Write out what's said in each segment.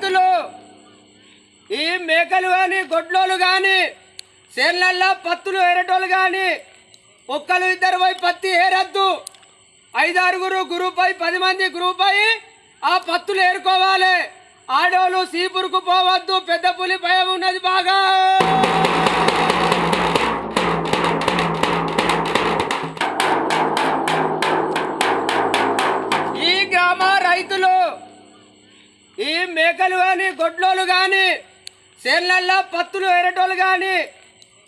రైతులు ఈ మేకలు కానీ గొడ్లోలు కానీ చేనులల్లో పత్తులు ఏరేటోళ్ళు కానీ ఒక్కరు ఇద్దరు పోయి పత్తి ఏరద్దు. ఐదారుగురు గ్రూప్ అయి పది మంది గ్రూప్ అయి ఆ పత్తులు ఏరుకోవాలి. ఆడోళ్ళు సీపురుకు పోవద్దు పెద్ద పులి భయం ఉన్నది బాగా. మేకలు కానీ గొడ్లోలు కానీ చేనులల్లో పత్తులు ఏరటోళ్ళు కానీ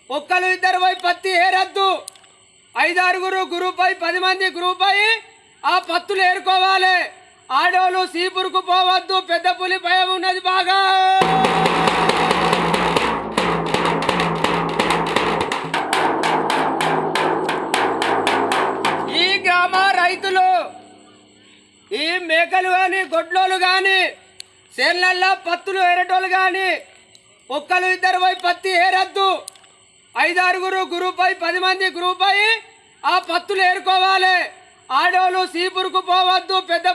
ఒక్కలు ఇద్దరు పోయి పత్తి ఏరద్దు. ఐదారుగురు గ్రూప్ అయి పది మంది గ్రూప్ అయి ఆ పత్తులు ఏరుకోవాలి. ఆడోళ్ళు సీపురుకు పోవద్దు పెద్ద పులి భయం ఉన్నది బాగా. ఈ గ్రామ రైతులు ఈ మేకలు కానీ గొడ్లోలు కానీ చేనులల్లో పత్తులు ఏరేటోళ్ళు కానీ ఒక్కరు ఇద్దరు పోయి పత్తి ఏరద్దు. ఐదారుగురు గ్రూప్ అయి పది మంది గ్రూప్ అయి ఆ పత్తులు ఏరుకోవాలి. ఆడోళ్ళు సీపురుకు పోవద్దు పెద్ద